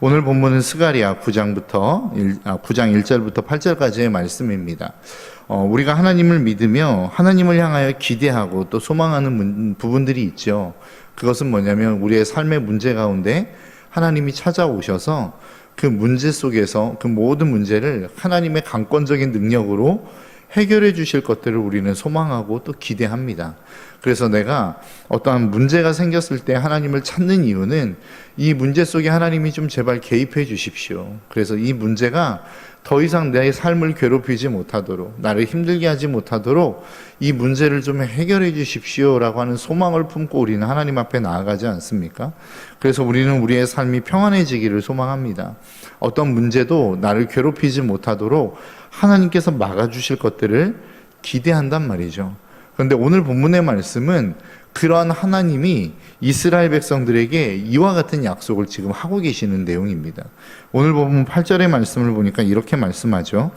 오늘 본문은 스가리아 9장부터 1, 아, 9장 1절부터 8절까지의 말씀입니다. 어, 우리가 하나님을 믿으며 하나님을 향하여 기대하고 또 소망하는 문- 부분들이 있죠. 그것은 뭐냐면 우리의 삶의 문제 가운데 하나님이 찾아오셔서 그 문제 속에서 그 모든 문제를 하나님의 강권적인 능력으로 해결해 주실 것들을 우리는 소망하고 또 기대합니다. 그래서 내가 어떠한 문제가 생겼을 때 하나님을 찾는 이유는 이 문제 속에 하나님이 좀 제발 개입해 주십시오. 그래서 이 문제가 더 이상 내 삶을 괴롭히지 못하도록, 나를 힘들게 하지 못하도록 이 문제를 좀 해결해 주십시오 라고 하는 소망을 품고 우리는 하나님 앞에 나아가지 않습니까? 그래서 우리는 우리의 삶이 평안해지기를 소망합니다. 어떤 문제도 나를 괴롭히지 못하도록 하나님께서 막아주실 것들을 기대한단 말이죠. 그런데 오늘 본문의 말씀은 그러한 하나님이 이스라엘 백성들에게 이와 같은 약속을 지금 하고 계시는 내용입니다. 오늘 본문 8절의 말씀을 보니까 이렇게 말씀하죠.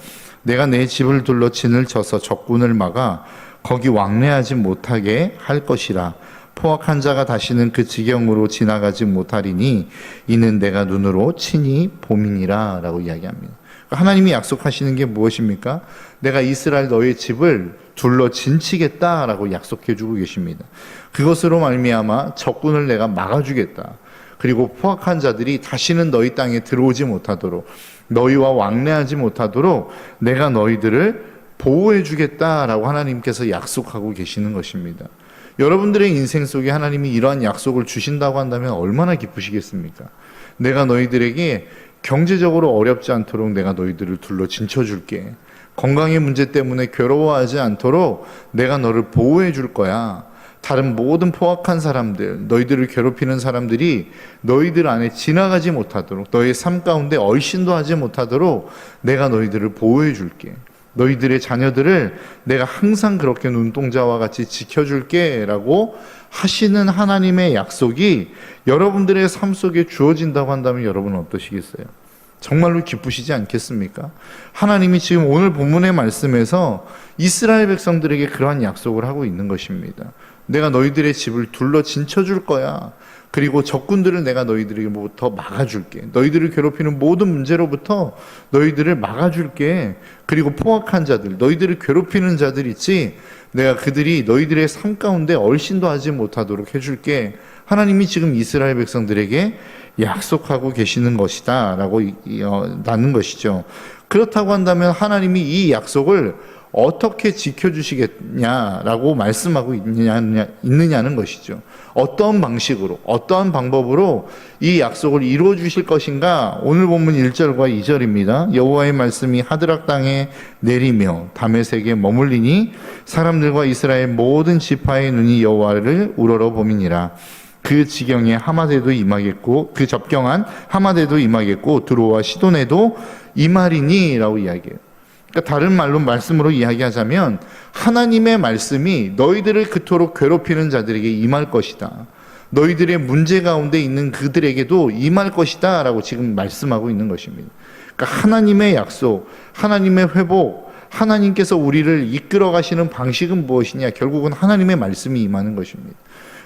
내가 내 집을 둘러 진을 쳐서 적군을 막아 거기 왕래하지 못하게 할 것이라. 포악한 자가 다시는 그 지경으로 지나가지 못하리니 이는 내가 눈으로 친히 봄이니라 라고 이야기합니다. 하나님이 약속하시는 게 무엇입니까? 내가 이스라엘 너의 집을 둘러 진치겠다라고 약속해 주고 계십니다. 그것으로 말미암아 적군을 내가 막아 주겠다. 그리고 포악한 자들이 다시는 너희 땅에 들어오지 못하도록 너희와 왕래하지 못하도록 내가 너희들을 보호해 주겠다라고 하나님께서 약속하고 계시는 것입니다. 여러분들의 인생 속에 하나님이 이러한 약속을 주신다고 한다면 얼마나 기쁘시겠습니까? 내가 너희들에게 경제적으로 어렵지 않도록 내가 너희들을 둘러 진쳐줄게. 건강의 문제 때문에 괴로워하지 않도록 내가 너를 보호해 줄 거야. 다른 모든 포악한 사람들, 너희들을 괴롭히는 사람들이 너희들 안에 지나가지 못하도록, 너의 삶 가운데 얼씬도 하지 못하도록 내가 너희들을 보호해 줄게. 너희들의 자녀들을 내가 항상 그렇게 눈동자와 같이 지켜줄게 라고 하시는 하나님의 약속이 여러분들의 삶 속에 주어진다고 한다면 여러분은 어떠시겠어요? 정말로 기쁘시지 않겠습니까? 하나님이 지금 오늘 본문의 말씀에서 이스라엘 백성들에게 그러한 약속을 하고 있는 것입니다. 내가 너희들의 집을 둘러 진쳐줄 거야. 그리고 적군들을 내가 너희들에게부터 막아줄게. 너희들을 괴롭히는 모든 문제로부터 너희들을 막아줄게. 그리고 포악한 자들, 너희들을 괴롭히는 자들 있지. 내가 그들이 너희들의 삶 가운데 얼씬도 하지 못하도록 해줄게. 하나님이 지금 이스라엘 백성들에게 약속하고 계시는 것이다. 라고 어, 나는 것이죠. 그렇다고 한다면 하나님이 이 약속을 어떻게 지켜주시겠냐라고 말씀하고 있느냐, 있느냐는 것이죠. 어떤 방식으로, 어떠한 방법으로 이 약속을 이루어 주실 것인가? 오늘 본문 1절과 2절입니다. 여호와의 말씀이 하드락 땅에 내리며 다메섹에 머물리니 사람들과 이스라엘 모든 지파의 눈이 여호와를 우러러 봄이니라. 그 지경에 하마데도 임하겠고 그 접경한 하마데도 임하겠고 드로와 시돈에도 임하리니라고 이야기해요. 그러니까 다른 말로 말씀으로 이야기하자면 하나님의 말씀이 너희들을 그토록 괴롭히는 자들에게 임할 것이다. 너희들의 문제 가운데 있는 그들에게도 임할 것이다 라고 지금 말씀하고 있는 것입니다. 그러니까 하나님의 약속, 하나님의 회복, 하나님께서 우리를 이끌어 가시는 방식은 무엇이냐? 결국은 하나님의 말씀이 임하는 것입니다.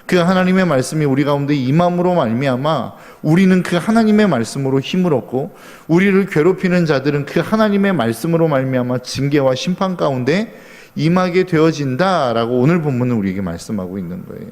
그 하나님의 말씀이 우리 가운데 임함으로 말미암아 우리는 그 하나님의 말씀으로 힘을 얻고 우리를 괴롭히는 자들은 그 하나님의 말씀으로 말미암아 징계와 심판 가운데 임하게 되어진다라고 오늘 본문은 우리에게 말씀하고 있는 거예요.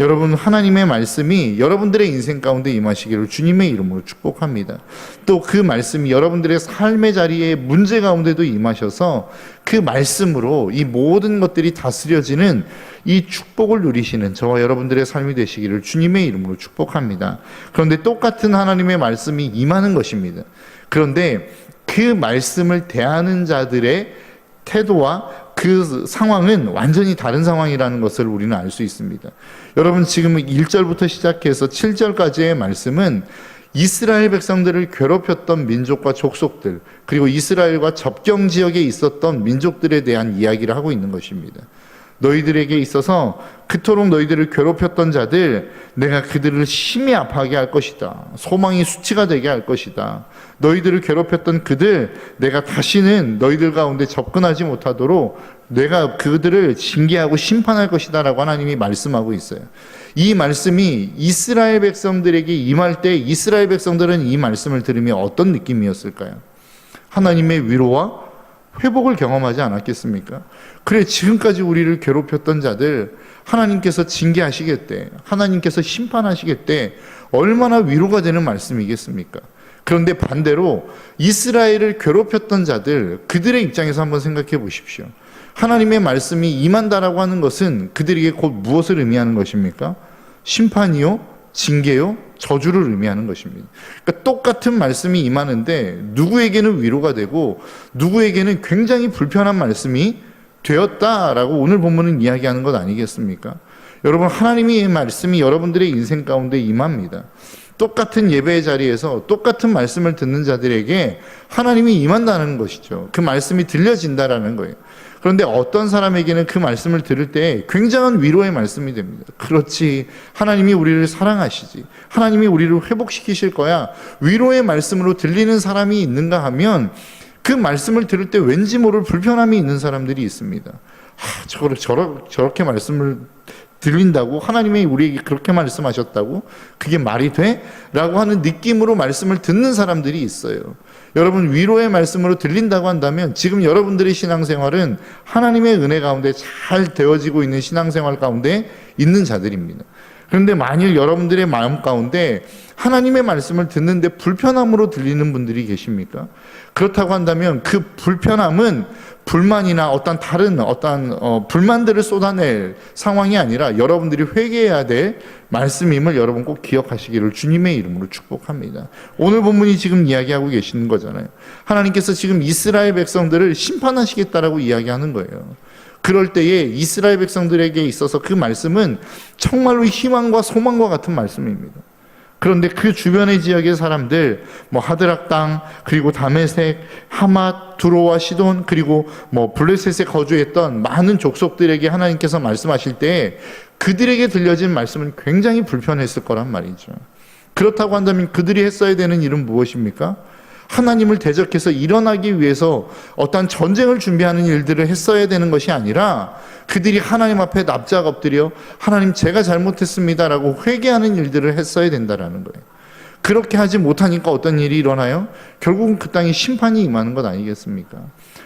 여러분 하나님의 말씀이 여러분들의 인생 가운데 임하시기를 주님의 이름으로 축복합니다. 또 그 말씀이 여러분들의 삶의 자리에 문제 가운데도 임하셔서 그 말씀으로 이 모든 것들이 다스려지는 이 축복을 누리시는 저와 여러분들의 삶이 되시기를 주님의 이름으로 축복합니다. 그런데 똑같은 하나님의 말씀이 임하는 것입니다. 그런데 그 말씀을 대하는 자들의 태도와 그 상황은 완전히 다른 상황이라는 것을 우리는 알 수 있습니다. 여러분 지금 1절부터 시작해서 7절까지의 말씀은 이스라엘 백성들을 괴롭혔던 민족과 족속들 그리고 이스라엘과 접경 지역에 있었던 민족들에 대한 이야기를 하고 있는 것입니다. 너희들에게 있어서 그토록 너희들을 괴롭혔던 자들 내가 그들을 심히 아파하게 할 것이다. 소망이 수치가 되게 할 것이다. 너희들을 괴롭혔던 그들 내가 다시는 너희들 가운데 접근하지 못하도록 내가 그들을 징계하고 심판할 것이다라고 하나님이 말씀하고 있어요. 이 말씀이 이스라엘 백성들에게 임할 때 이스라엘 백성들은 이 말씀을 들으며 어떤 느낌이었을까요? 하나님의 위로와 회복을 경험하지 않았겠습니까? 그래, 지금까지 우리를 괴롭혔던 자들, 하나님께서 징계하시겠대. 하나님께서 심판하시겠대. 얼마나 위로가 되는 말씀이겠습니까? 그런데 반대로 이스라엘을 괴롭혔던 자들, 그들의 입장에서 한번 생각해 보십시오. 하나님의 말씀이 임한다라고 하는 것은 그들에게 곧 무엇을 의미하는 것입니까? 심판이요, 징계요, 저주를 의미하는 것입니다. 그러니까 똑같은 말씀이 임하는데 누구에게는 위로가 되고 누구에게는 굉장히 불편한 말씀이 되었다라고 오늘 본문은 이야기하는 것 아니겠습니까? 여러분 하나님의 말씀이 여러분들의 인생 가운데 임합니다. 똑같은 예배의 자리에서 똑같은 말씀을 듣는 자들에게 하나님이 임한다는 것이죠. 그 말씀이 들려진다라는 거예요. 그런데 어떤 사람에게는 그 말씀을 들을 때 굉장한 위로의 말씀이 됩니다. 그렇지. 하나님이 우리를 사랑하시지. 하나님이 우리를 회복시키실 거야. 위로의 말씀으로 들리는 사람이 있는가 하면 그 말씀을 들을 때 왠지 모를 불편함이 있는 사람들이 있습니다. 하, 저걸 저러, 저렇게 말씀을 들린다고 하나님이 우리에게 그렇게 말씀하셨다고 그게 말이 돼? 라고 하는 느낌으로 말씀을 듣는 사람들이 있어요. 여러분 위로의 말씀으로 들린다고 한다면 지금 여러분들의 신앙생활은 하나님의 은혜 가운데 잘 되어지고 있는 신앙생활 가운데 있는 자들입니다. 그런데 만일 여러분들의 마음 가운데 하나님의 말씀을 듣는데 불편함으로 들리는 분들이 계십니까? 그렇다고 한다면 그 불편함은 불만이나 어떤 다른 어떤 어, 불만들을 쏟아낼 상황이 아니라 여러분들이 회개해야 될 말씀임을 여러분 꼭 기억하시기를 주님의 이름으로 축복합니다. 오늘 본문이 지금 이야기하고 계시는 거잖아요. 하나님께서 지금 이스라엘 백성들을 심판하시겠다라고 이야기하는 거예요. 그럴 때에 이스라엘 백성들에게 있어서 그 말씀은 정말로 희망과 소망과 같은 말씀입니다. 그런데 그 주변의 지역의 사람들, 뭐 하드락 땅, 그리고 다메섹, 하맛, 두로와 시돈, 그리고 뭐 블레셋에 거주했던 많은 족속들에게 하나님께서 말씀하실 때 그들에게 들려진 말씀은 굉장히 불편했을 거란 말이죠. 그렇다고 한다면 그들이 했어야 되는 일은 무엇입니까? 하나님을 대적해서 일어나기 위해서 어떤 전쟁을 준비하는 일들을 했어야 되는 것이 아니라 그들이 하나님 앞에 납작 엎드려 하나님 제가 잘못했습니다라고 회개하는 일들을 했어야 된다라는 거예요. 그렇게 하지 못하니까 어떤 일이 일어나요? 결국은 그 땅에 심판이 임하는 것 아니겠습니까?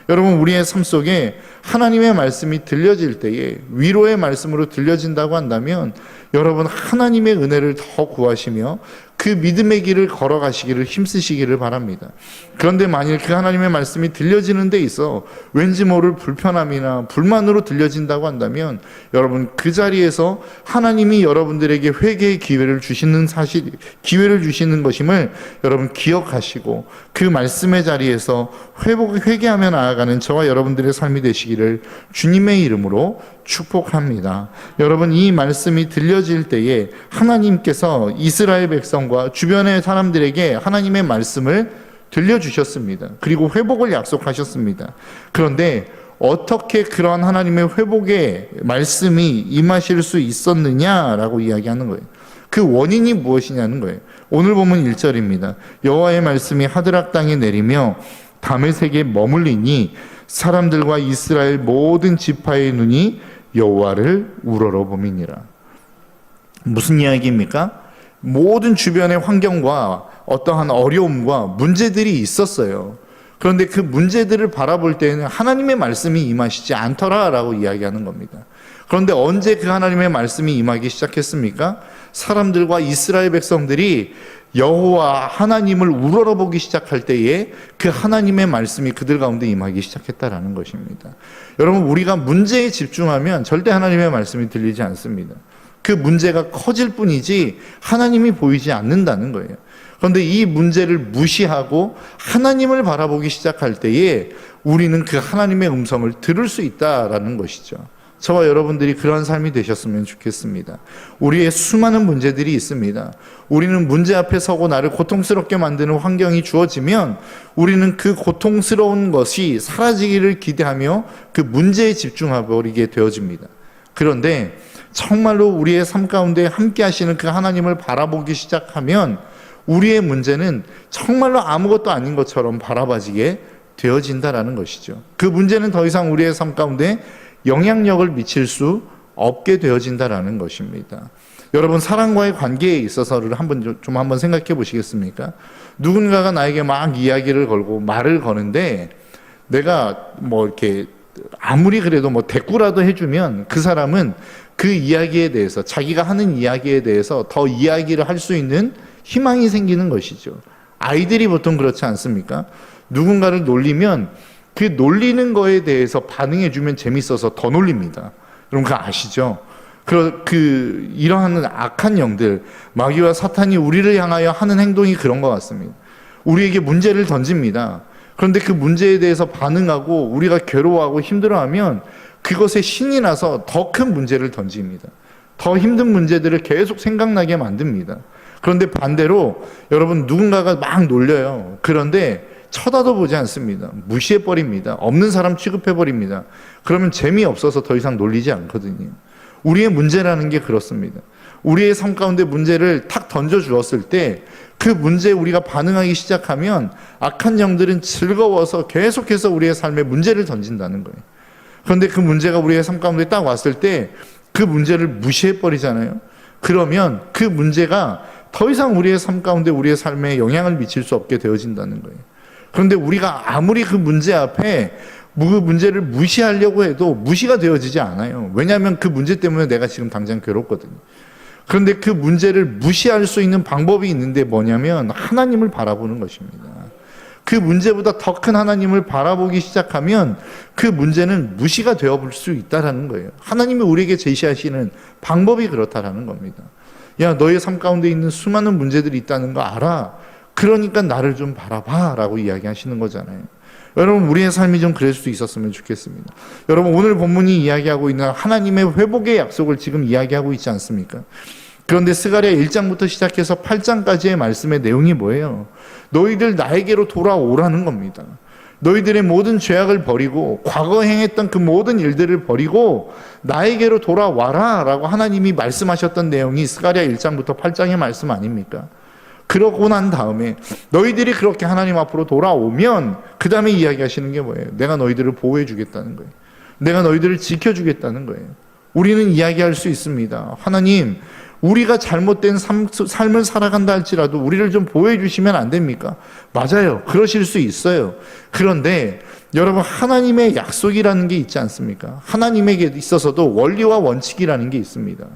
여러분 우리의 삶 속에 하나님의 말씀이 들려질 때에 위로의 말씀으로 들려진다고 한다면 여러분 하나님의 은혜를 더 구하시며 그 믿음의 길을 걸어가시기를 힘쓰시기를 바랍니다. 그런데 만일 그 하나님의 말씀이 들려지는 데 있어 왠지 모를 불편함이나 불만으로 들려진다고 한다면 여러분 그 자리에서 하나님이 여러분들에게 회개의 기회를 주시는 사실, 기회를 주시는 것임을 여러분 기억하시고 그 말씀의 자리에서 회복, 회개하며 나아가는 저와 여러분들의 삶이 되시기를 주님의 이름으로 축복합니다. 여러분 이 말씀이 들려질 때에 하나님께서 이스라엘 백성과 주변의 사람들에게 하나님의 말씀을 들려주셨습니다. 그리고 회복을 약속하셨습니다. 그런데 어떻게 그런 하나님의 회복의 말씀이 임하실 수 있었느냐라고 이야기하는 거예요. 그 원인이 무엇이냐는 거예요. 오늘 보면 1절입니다. 여호와의 말씀이 하드락 땅에 내리며 다메섹에 머물리니 사람들과 이스라엘 모든 지파의 눈이 여호와를 우러러 봄이니라. 무슨 이야기입니까? 모든 주변의 환경과 어떠한 어려움과 문제들이 있었어요. 그런데 그 문제들을 바라볼 때는 하나님의 말씀이 임하시지 않더라라고 이야기하는 겁니다. 그런데 언제 그 하나님의 말씀이 임하기 시작했습니까? 사람들과 이스라엘 백성들이 여호와 하나님을 우러러보기 시작할 때에 그 하나님의 말씀이 그들 가운데 임하기 시작했다라는 것입니다. 여러분 우리가 문제에 집중하면 절대 하나님의 말씀이 들리지 않습니다. 그 문제가 커질 뿐이지 하나님이 보이지 않는다는 거예요. 그런데 이 문제를 무시하고 하나님을 바라보기 시작할 때에 우리는 그 하나님의 음성을 들을 수 있다라는 것이죠. 저와 여러분들이 그러한 삶이 되셨으면 좋겠습니다. 우리의 수많은 문제들이 있습니다. 우리는 문제 앞에 서고 나를 고통스럽게 만드는 환경이 주어지면 우리는 그 고통스러운 것이 사라지기를 기대하며 그 문제에 집중해버리게 되어집니다. 그런데 정말로 우리의 삶 가운데 함께 하시는 그 하나님을 바라보기 시작하면 우리의 문제는 정말로 아무것도 아닌 것처럼 바라봐지게 되어진다라는 것이죠. 그 문제는 더 이상 우리의 삶 가운데 영향력을 미칠 수 없게 되어진다라는 것입니다. 여러분 사랑과의 관계에 있어서를 한번 좀- 좀 한번 생각해 보시겠습니까? 누군가가 나에게 막 이야기를 걸고 말을 거는데 내가 뭐 이렇게 아무리 그래도 뭐 대꾸라도 해주면 그 사람은 그 이야기에 대해서 자기가 하는 이야기에 대해서 더 이야기를 할 수 있는 희망이 생기는 것이죠. 아이들이 보통 그렇지 않습니까? 누군가를 놀리면 그 놀리는 거에 대해서 반응해 주면 재밌어서 더 놀립니다. 여러분 그거 아시죠? 그, 그, 이러한 악한 영들, 마귀와 사탄이 우리를 향하여 하는 행동이 그런 것 같습니다. 우리에게 문제를 던집니다. 그런데 그 문제에 대해서 반응하고 우리가 괴로워하고 힘들어하면 그것에 신이 나서 더 큰 문제를 던집니다. 더 힘든 문제들을 계속 생각나게 만듭니다. 그런데 반대로 여러분 누군가가 막 놀려요. 그런데 쳐다도 보지 않습니다. 무시해 버립니다. 없는 사람 취급해 버립니다. 그러면 재미없어서 더 이상 놀리지 않거든요. 우리의 문제라는 게 그렇습니다. 우리의 삶 가운데 문제를 탁 던져 주었을 때 그 문제에 우리가 반응하기 시작하면 악한 영들은 즐거워서 계속해서 우리의 삶에 문제를 던진다는 거예요. 그런데 그 문제가 우리의 삶 가운데 딱 왔을 때 그 문제를 무시해 버리잖아요. 그러면 그 문제가 더 이상 우리의 삶 가운데 우리의 삶에 영향을 미칠 수 없게 되어진다는 거예요. 그런데 우리가 아무리 그 문제 앞에 그 문제를 무시하려고 해도 무시가 되어지지 않아요. 왜냐하면 그 문제 때문에 내가 지금 당장 괴롭거든요. 그런데 그 문제를 무시할 수 있는 방법이 있는데 뭐냐면 하나님을 바라보는 것입니다. 그 문제보다 더 큰 하나님을 바라보기 시작하면 그 문제는 무시가 되어 볼 수 있다라는 거예요. 하나님이 우리에게 제시하시는 방법이 그렇다라는 겁니다. 야, 너의 삶 가운데 있는 수많은 문제들이 있다는 거 알아. 그러니까 나를 좀 바라봐 라고 이야기하시는 거잖아요. 여러분 우리의 삶이 좀 그럴 수 있었으면 좋겠습니다. 여러분 오늘 본문이 이야기하고 있는 하나님의 회복의 약속을 지금 이야기하고 있지 않습니까? 그런데 스가랴 1장부터 시작해서 8장까지의 말씀의 내용이 뭐예요? 너희들 나에게로 돌아오라는 겁니다. 너희들의 모든 죄악을 버리고 과거 행했던 그 모든 일들을 버리고 나에게로 돌아와라라고 하나님이 말씀하셨던 내용이 스가랴 1장부터 8장의 말씀 아닙니까? 그러고 난 다음에 너희들이 그렇게 하나님 앞으로 돌아오면 그 다음에 이야기하시는 게 뭐예요? 내가 너희들을 보호해 주겠다는 거예요. 내가 너희들을 지켜 주겠다는 거예요. 우리는 이야기할 수 있습니다. 하나님, 우리가 잘못된 삶, 삶을 살아간다 할지라도 우리를 좀 보호해 주시면 안 됩니까? 맞아요. 그러실 수 있어요. 그런데 여러분, 하나님의 약속이라는 게 있지 않습니까? 하나님에게 있어서도 원리와 원칙이라는 게 있습니다.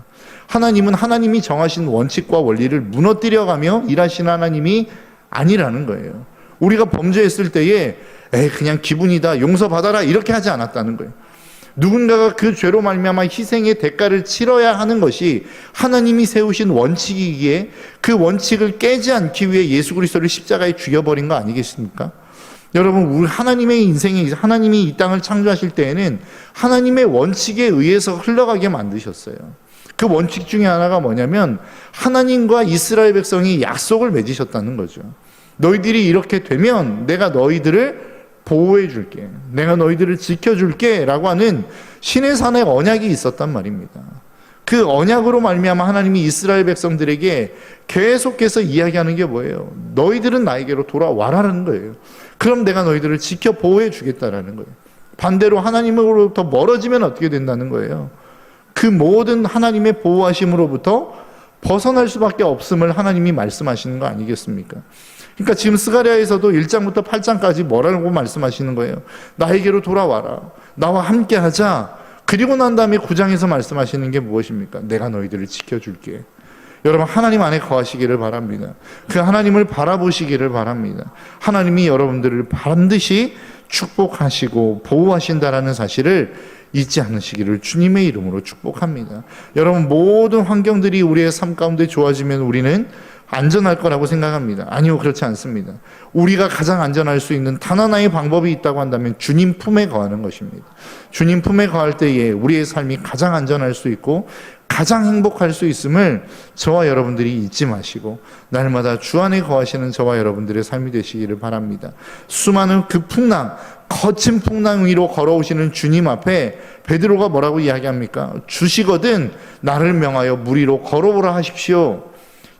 하나님은 하나님이 정하신 원칙과 원리를 무너뜨려가며 일하시는 하나님이 아니라는 거예요. 우리가 범죄했을 때에 에 그냥 기분이다 용서받아라 이렇게 하지 않았다는 거예요. 누군가가 그 죄로 말미암아 희생의 대가를 치러야 하는 것이 하나님이 세우신 원칙이기에 그 원칙을 깨지 않기 위해 예수 그리스도를 십자가에 죽여버린 거 아니겠습니까? 여러분, 우리 하나님의 인생에 하나님이 이 땅을 창조하실 때에는 하나님의 원칙에 의해서 흘러가게 만드셨어요. 그 원칙 중에 하나가 뭐냐면 하나님과 이스라엘 백성이 약속을 맺으셨다는 거죠. 너희들이 이렇게 되면 내가 너희들을 보호해 줄게. 내가 너희들을 지켜 줄게라고 하는 신의 산의 언약이 있었단 말입니다. 그 언약으로 말미암아 하나님이 이스라엘 백성들에게 계속해서 이야기하는 게 뭐예요? 너희들은 나에게로 돌아와라는 거예요. 그럼 내가 너희들을 지켜 보호해 주겠다라는 거예요. 반대로 하나님으로부터 멀어지면 어떻게 된다는 거예요? 그 모든 하나님의 보호하심으로부터 벗어날 수밖에 없음을 하나님이 말씀하시는 거 아니겠습니까? 그러니까 지금 스가랴에서도 1장부터 8장까지 뭐라고 말씀하시는 거예요? 나에게로 돌아와라. 나와 함께 하자. 그리고 난 다음에 9장에서 말씀하시는 게 무엇입니까? 내가 너희들을 지켜줄게. 여러분 하나님 안에 거하시기를 바랍니다. 그 하나님을 바라보시기를 바랍니다. 하나님이 여러분들을 반드시 축복하시고 보호하신다라는 사실을 잊지 않으시기를 주님의 이름으로 축복합니다. 여러분 모든 환경들이 우리의 삶 가운데 좋아지면 우리는 안전할 거라고 생각합니다. 아니요, 그렇지 않습니다. 우리가 가장 안전할 수 있는 단 하나의 방법이 있다고 한다면 주님 품에 거하는 것입니다. 주님 품에 거할 때에 우리의 삶이 가장 안전할 수 있고 가장 행복할 수 있음을 저와 여러분들이 잊지 마시고 날마다 주 안에 거하시는 저와 여러분들의 삶이 되시기를 바랍니다. 수많은 그 풍랑, 거친 풍랑 위로 걸어오시는 주님 앞에 베드로가 뭐라고 이야기합니까? 주시거든 나를 명하여 물 위로 걸어오라 하십시오.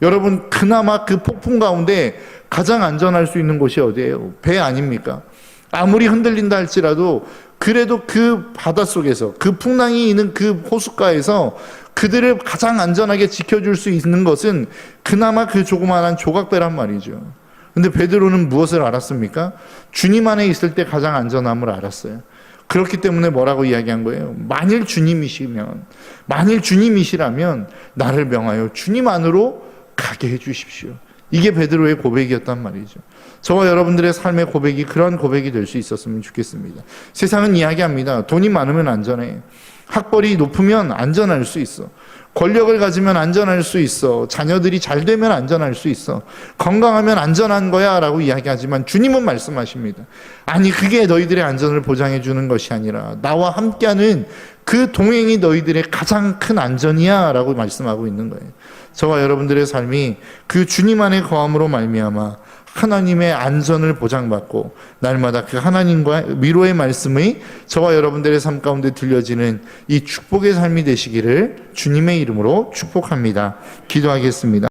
여러분 그나마 그 폭풍 가운데 가장 안전할 수 있는 곳이 어디예요? 배 아닙니까? 아무리 흔들린다 할지라도 그래도 그 바닷속에서 그 풍랑이 있는 그 호숫가에서 그들을 가장 안전하게 지켜줄 수 있는 것은 그나마 그 조그마한 조각배란 말이죠. 근데 베드로는 무엇을 알았습니까? 주님 안에 있을 때 가장 안전함을 알았어요. 그렇기 때문에 뭐라고 이야기한 거예요? 만일 주님이시면, 만일 주님이시라면 나를 명하여 주님 안으로 가게 해 주십시오. 이게 베드로의 고백이었단 말이죠. 저와 여러분들의 삶의 고백이 그런 고백이 될 수 있었으면 좋겠습니다. 세상은 이야기합니다. 돈이 많으면 안전해. 학벌이 높으면 안전할 수 있어. 권력을 가지면 안전할 수 있어. 자녀들이 잘 되면 안전할 수 있어. 건강하면 안전한 거야. 라고 이야기하지만 주님은 말씀하십니다. 아니, 그게 너희들의 안전을 보장해 주는 것이 아니라 나와 함께하는 그 동행이 너희들의 가장 큰 안전이야. 라고 말씀하고 있는 거예요. 저와 여러분들의 삶이 그 주님 안에 거함으로 말미암아 하나님의 안전을 보장받고 날마다 그 하나님과 위로의 말씀이 저와 여러분들의 삶 가운데 들려지는 이 축복의 삶이 되시기를 주님의 이름으로 축복합니다. 기도하겠습니다.